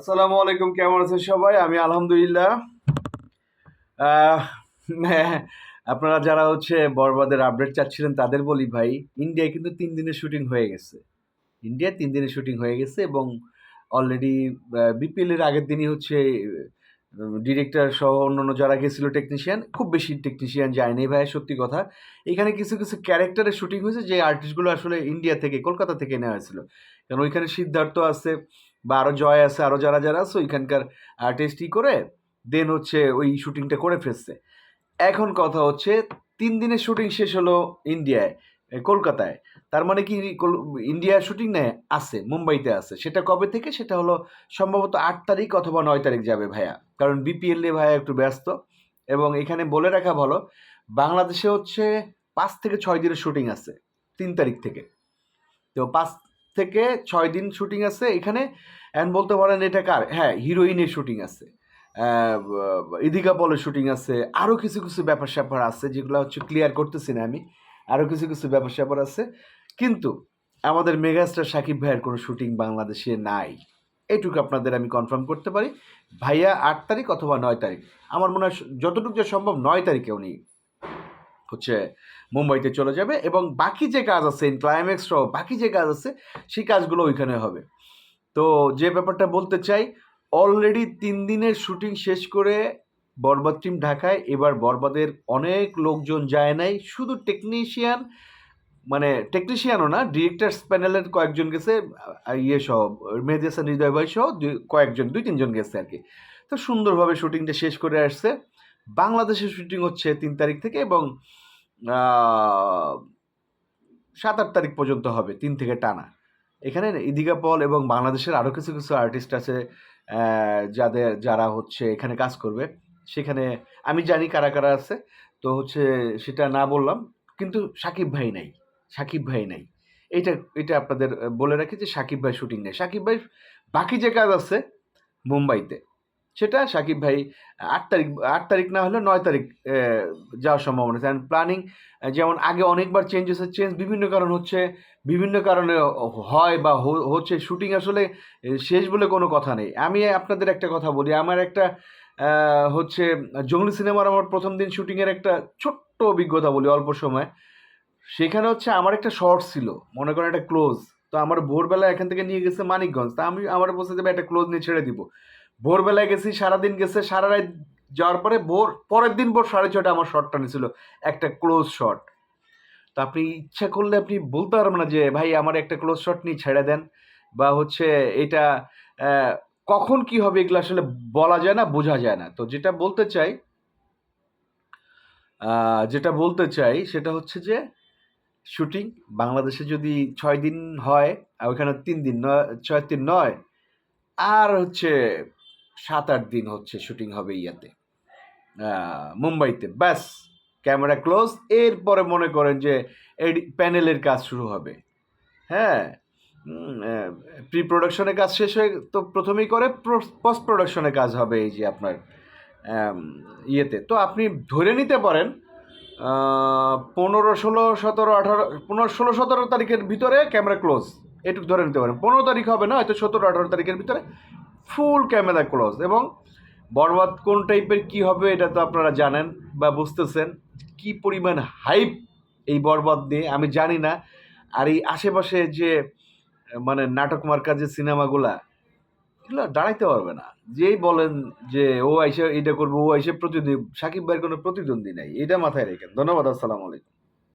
আসসালামু আলাইকুম, কেমন আছেন সবাই? আমি আলহামদুলিল্লাহ। আপনারা যারা হচ্ছে বরবাদের আপডেট চাচ্ছিলেন, তাদের বলি ভাই ইন্ডিয়ায় কিন্তু তিন দিনের শুটিং হয়ে গেছে। ইন্ডিয়ায় তিন দিনের শুটিং হয়ে গেছে এবং অলরেডি বিপিএল এর আগের দিনই হচ্ছে ডিরেক্টর সহ অন্যান্য যারা গেছিল টেকনিশিয়ান খুব বেশি টেকনিশিয়ান যায়নি ভাই, সত্যি কথা। এখানে কিছু কিছু ক্যারেক্টারের শুটিং হয়েছে যে আর্টিস্টগুলো আসলে ইন্ডিয়া থেকে, কলকাতা থেকে নেওয়া হয়েছিল। কারণ ওইখানে সিদ্ধার্থ আছে বা আরও জয় আছে আরও যারা যারা আছে, ওইখানকার আর্টিস্টই করে দেন হচ্ছে ওই শুটিংটা করে ফেলছে। এখন কথা হচ্ছে, তিন দিনের শুটিং শেষ হলো ইন্ডিয়ায়, কলকাতায়। তার মানে কি ইন্ডিয়ার শুটিং নেয়, আছে, মুম্বাইতে আছে। সেটা কবে থেকে? সেটা হলো সম্ভবত আট তারিখ অথবা নয় তারিখ যাবে ভাইয়া। কারণ বিপিএল এ ভাইয়া একটু ব্যস্ত। এবং এখানে বলে রাখা ভালো, বাংলাদেশে হচ্ছে পাঁচ থেকে ছয় দিনের শুটিং আছে, তিন তারিখ থেকে। তো পাঁচ থেকে ছয় দিন শুটিং আছে। এখানে অ্যান্ড বলতে পারেন এটা কার? হ্যাঁ হিরোইনের শুটিং আছে। ইদিকা পলের শুটিং আছে। আরও কিছু কিছু ব্যাপার স্যাপার আছে যেগুলো হচ্ছে ক্লিয়ার করতেছি না আমি। আরও কিছু কিছু ব্যাপার স্যাপার আছে। কিন্তু আমাদের মেগাস্টার সাকিব ভাইয়ের কোনো শুটিং বাংলাদেশে নাই। এটুকু আপনাদের আমি কনফার্ম করতে পারি। ভাইয়া আট তারিখ অথবা নয় তারিখ। আমার মনে হয় যতটুকু যা সম্ভব নয় তারিখে উনি হচ্ছে মুম্বাইতে চলে যাবে এবং বাকি যে কাজ আছে ক্লাইম্যাক্স সহ বাকি যে কাজ আছে, সেই কাজগুলো ওইখানে হবে। তো যে ব্যাপারটা বলতে চাই অলরেডি তিন দিনের শুটিং শেষ করে বরবাদ টিম ঢাকায়, এবার বরবাদের অনেক লোকজন যায় নাই। শুধু টেকনিশিয়ান মানে টেকনিশিয়ানও না ডিরেক্টার্স প্যানেলের কয়েকজন গেছে ইয়ে সহ, মেহেদি হৃদয় ভাই সহ কয়েকজন, দুই, তিনজন গেছে আর কি। তো সুন্দরভাবে শুটিংটা শেষ করে আসছে। বাংলাদেশের শুটিং হচ্ছে তিন তারিখ থেকে এবং সাত আট তারিখ পর্যন্ত হবে, তিন থেকে টানা। এখানে ইদিকা পল এবং বাংলাদেশের আরও কিছু কিছু আর্টিস্ট আছে যাদের, যারা হচ্ছে এখানে কাজ করবে। সেখানে আমি জানি কারা কারা আছে, তো হচ্ছে সেটা না বললাম, কিন্তু সাকিব ভাই নাই, সাকিব ভাই নাই। এটা এটা আপনাদের বলে রাখি যে সাকিব ভাই শুটিং নেই। সাকিব ভাই বাকি যে কাজ আছে মুম্বাইতে সেটা সাকিব ভাই আট তারিখ আট তারিখ না হলে নয় তারিখ যাওয়ার সম্ভাবনা আছে। প্ল্যানিং যেমন আগে অনেকবার চেঞ্জ হয়েছে চেঞ্জ বিভিন্ন কারণ হচ্ছে, বিভিন্ন কারণে হয় বা হচ্ছে। শুটিং আসলে শেষ বলে কোনো কথা নেই। আমি আপনাদের একটা কথা বলি, আমার একটা হচ্ছে জঙ্গলি সিনেমার আমার প্রথম দিন শুটিংয়ের একটা ছোট্ট অভিজ্ঞতা বলি অল্প সময়। সেখানে হচ্ছে আমার একটা শর্ট ছিল, মনে করেন একটা ক্লোজ তো আমার ভোরবেলা এখান থেকে নিয়ে গেছে মানিকগঞ্জ। তা আমি, আমার বলতে যাবে একটা ক্লোজ নিয়ে ছেড়ে দিব। ভোরবেলায় গেছি, সারাদিন গেছে, সারা রাত যাওয়ার পরে ভোর, পরের দিন ভোর সাড়ে ছটা আমার শর্টটা নিয়েছিল একটা ক্লোজ শট তো আপনি ইচ্ছা করলে আপনি বলতে পারবেন না যে, ভাই, আমার একটা ক্লোজ শট নিয়ে ছেড়ে দেন। বা হচ্ছে এটা কখন কি হবে এগুলো আসলে বলা যায় না, বোঝা যায় না। তো যেটা বলতে চাই যেটা বলতে চাই সেটা হচ্ছে যে শুটিং বাংলাদেশে যদি ছয় দিন হয় ওইখানে তিন দিন নয়, ছয় তিন নয়, আর হচ্ছে সাত আট দিন হচ্ছে শুটিং হবে ইয়াতে। মুম্বাইতে। ব্যাস, ক্যামেরা ক্লোজ। এরপরে মনে করেন যে এডি, প্যানেলের কাজ শুরু হবে। হ্যাঁ? প্রি প্রোডাকশনের কাজ শেষ হয়ে তো প্রথমেই করে পোস্ট প্রোডাকশনের কাজ হবে এই যে আপনার ইয়েতে। তো আপনি ধরে নিতে পারেন পনেরো, ষোলো, সতেরো, আঠারো, পনেরো, ষোলো, সতেরো তারিখের ভিতরে ক্যামেরা ক্লোজ। এটুকু ধরে নিতে পারেন। পনেরো তারিখ হবে না, হয়তো সতেরো, আঠারো তারিখের ভিতরে। ফুল ক্যামেরা ক্লোজ এবং বরবাদ কোন টাইপের কি হবে এটা তো আপনারা জানেন বা বুঝতেছেন। কি পরিমাণ হাইপ এই বরবাদ নিয়ে আমি জানি না। আর এই আশেপাশে যে মানে নাটক মার্কা যে সিনেমাগুলা, এগুলো দাঁড়াইতে পারবে না। যেই বলেন যে, ও আইসে এটা করব, ও আইসে প্রতিদ্বন্দ্বী, সাকিব ভাইয়ের কোনো প্রতিদ্বন্দ্বী নাই। এটা মাথায় রেখেন। ধন্যবাদ, আসসালামু আলাইকুম।